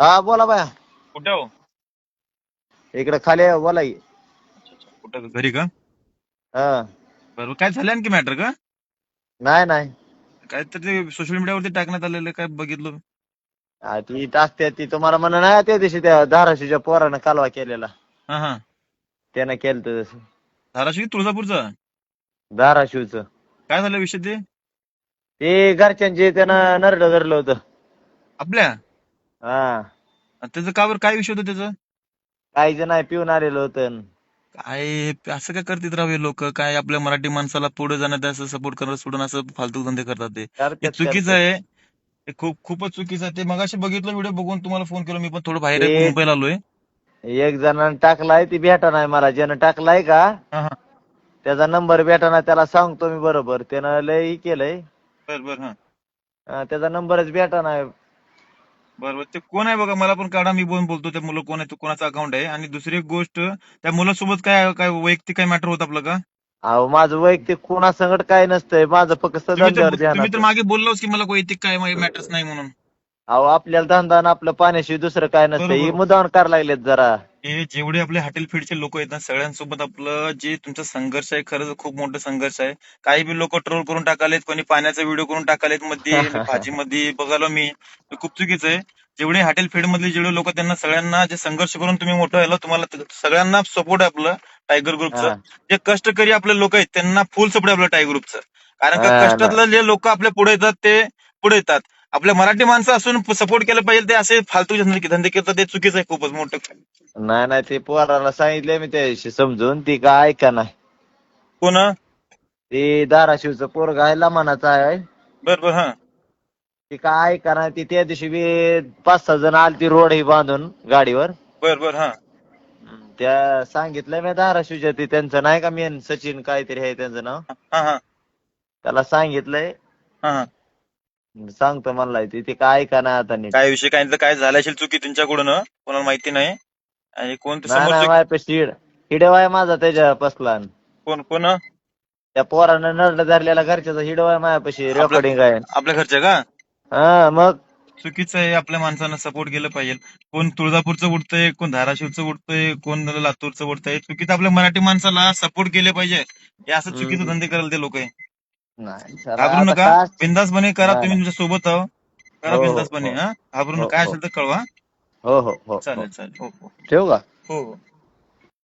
हा बोला बाया. कुठे हो? इकडे खाली आहे, बोला की. कुठं घरी का? हा. बरोबर काय झालं आणखी मॅटर का? नाही नाही. काय तर ते सोशल मीडियावरती टाकण्यात आलेलं काय बघितलं? ती टाकते ती तुम्हाला म्हणा नाही त्या दिवशी त्या धाराशीच्या पोरानं कालवा केलेला. हा हा. त्यानं केलं तसं. धाराशिव तुळजापूरचा? धाराशिवचं. काय झालं विषय ते? ते घरच्यांचे त्यानं नरड धरलं होतं. आपल्या? हा. आणि त्याचं का बरं काय विषय होता त्याचं? काही जण पिऊन आलेलं होतं. काय असं काय करतात राव हे लोक? काय आपल्या मराठी माणसाला पुढे जाण्यात असं सपोर्ट करत सोडून असं फालतू धंदे करतात ते. हे करतात, चुकीचं करतात. आहे. हे खूप खूपच चुकीचं आहे. ते मगाशी बघितलं व्हिडिओ बघून तुम्हाला फोन केला मी पण थोडं बाहेर ते- मुंबईला आलोय. एक जणांनी टाकलाय ती भेटा नाही मला ज्यानं टाकलाय का हा हा. त्याचा नंबर भेटा नाही त्याला सांगतो मी बरोबर. त्यानं लय हे केलंय. बर बर हा. त्याचा नंबरच भेटा नाही. बरोबर. ते कोण आहे बघा? मला पण काढा मी बोलून बोलतो. त्या मुलं कोण आहे तो कोणाचा अकाउंट आहे? आणि दुसरी एक गोष्ट त्या मुलासोबत काय काय वैयक्तिक काय मॅटर होत आपलं का? अहो माझं वैयक्तिक कोणासंगत काय नसतंय. माझं फक्त तुम्ही तर तुम्ही तर मागे बोललोच की मला वैयक्तिक काय मॅटर्स नाही म्हणून. अहो आपल्याला धंदा आणि आपलं पाण्याशी दुसरं काय नसतं. बरोबर. ही करायला लागलेत जरा. हे जेवढे आपले हॉटेल फीडचे लोक आहेत ना सगळ्यांसोबत आपलं जे तुमचा संघर्ष आहे खरंच खूप मोठा संघर्ष आहे. काही बी लोक ट्रोल करून टाकालेत कोणी पाण्याचा व्हिडिओ करून टाकालेत मध्ये भाजीमध्ये. बघालो मी हे खूप चुकीचं आहे. जेवढे हॉटेल फीड मधले जेवढे लोक त्यांना सगळ्यांना जे संघर्ष करून तुम्ही मोठं व्हायला तुम्हाला त- सगळ्यांना सपोर्ट आहे आपलं टायगर ग्रुपचं हा. जे कष्टकरी आपले लोक आहेत त्यांना फुल सपोर्ट आहे आपलं टायगर ग्रुपचं कारण का हा. कष्टातले जे लोक आपल्या पुढे येतात ते पुढे येतात. आपल्या मराठी माणसं असून सपोर्ट केलं पाहिजे ते असे फालतू धंदे धंदे करतात ते चुकीचं आहे खूपच मोठं. नाही नाही ते पोराला सांगितलंय मी त्याशी समजून ती काय ऐका नाही. कोण? ते धाराशिवचं पोरग आहे लमानाचं आहे. बर बर हा. ती काय ऐका नाही ती त्या दिवशी बी पाच सहा जण आलती रोड ही बांधून गाडीवर. बर बर हा. त्या सांगितलंय मी धाराशिवच्या ती त्यांचं नाही का मेन सचिन काहीतरी आहे त्यांचं नाव. हा हा. त्याला सांगितलंय. हा हा. सांगतो म्हणलाय ती ती काय ऐका नाही आता नीट. काय विषय काय तर काय झालं असेल चुकी तुमच्याकडून कोणाला माहिती नाही. आणि कोण ते नाही नाही समोरचे माझ्यापाशी हिडव आहे माझा त्याच्या पसला कोण कोण त्या पोरानं नरड धरलेला घरच्याचा हिडव आहे माझ्यापाशी आपलं- रेकॉर्डिंग आहे. आपल्या घरच्या का? हा मग? चुकीचं आहे आपल्या माणसांना सपोर्ट केलं पाहिजे. कोण तुळजापूरचं उडतंय कोण धाराशिवचं उडतंय कोण लातूरचं उडतंय चुकीचं आपल्या मराठी माणसाला सपोर्ट केले पाहिजे. हे असं चुकीचं. धंदे करायला ते लोक नाही सर, घाबरू आता नका. काय- बिंदासपणे करा नाही. तुम्ही तुमच्यासोबत आहो. करा हो, हो, बिंदासपणे हो. हा. घाबरू हो, नका. काय हो. असेल तर कळवा. हो हो हो हो. चालेल चालेल. हो हो. ठेवू का? हो हो.